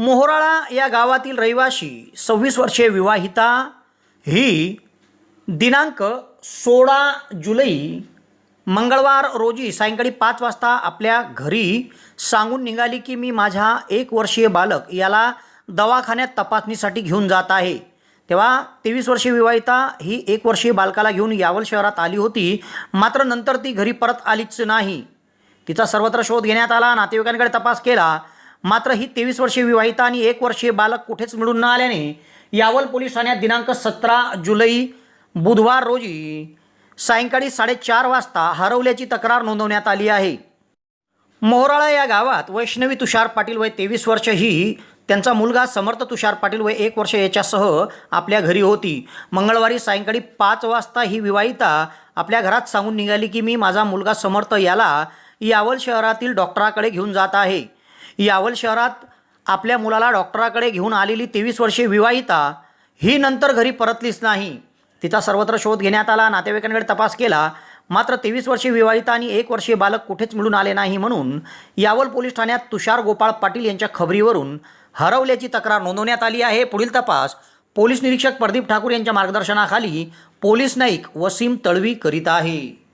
मोहराळा या गावातील रहिवाशी सव्वीस वर्षीय विवाहिता ही दिनांक सोळा जुलै मंगळवार रोजी सायंकाळी पाच वाजता आपल्या घरी सांगून निघाली की मी माझ्या एक वर्षीय बालक याला दवाखान्यात तपासणीसाठी घेऊन जात आहे. तेव्हा तेवीस वर्षीय विवाहिता ही एक वर्षीय बालकाला घेऊन यावल शहरात आली होती. मात्र नंतर ती घरी परत आलीच नाही. तिचा सर्वत्र शोध घेण्यात आला नातेवाईकांकडे तपास केला. मात्र ही तेवीस वर्षीय विवाहिता आणि एक वर्षीय बालक कुठेच मिळून न आल्याने यावल पोलीस ठाण्यात दिनांक सतरा जुलै बुधवार रोजी सायंकाळी साडेचार वाजता हरवल्याची तक्रार नोंदवण्यात आली आहे. मोहराळा या गावात वैष्णवी तुषार पाटील वय तेवीस वर्ष ही त्यांचा मुलगा समर्थ तुषार पाटील वय एक वर्ष याच्यासह आपल्या घरी होती. मंगळवारी सायंकाळी पाच वाजता ही विवाहिता आपल्या घरात सांगून निघाली की मी माझा मुलगा समर्थ याला यावल शहरातील डॉक्टराकडे घेऊन जात आहे. यावल शहरात आपल्या मुलाला डॉक्टराकडे घेऊन आलेली तेवीस वर्षीय विवाहिता ही नंतर घरी परतलीच नाही. तिचा सर्वत्र शोध घेण्यात आला नातेवाईकांकडे तपास केला मात्र तेवीस वर्षीय विवाहिता आणि एक वर्षीय बालक कुठेच मिळून आले नाही म्हणून यावल पोलीस ठाण्यात तुषार गोपाळ पाटील यांच्या खबरीवरून हरवल्याची तक्रार नोंदवण्यात आली आहे. पुढील तपास पोलीस निरीक्षक प्रदीप ठाकूर यांच्या मार्गदर्शनाखाली पोलीस नाईक वसीम तळवी करीत आहे.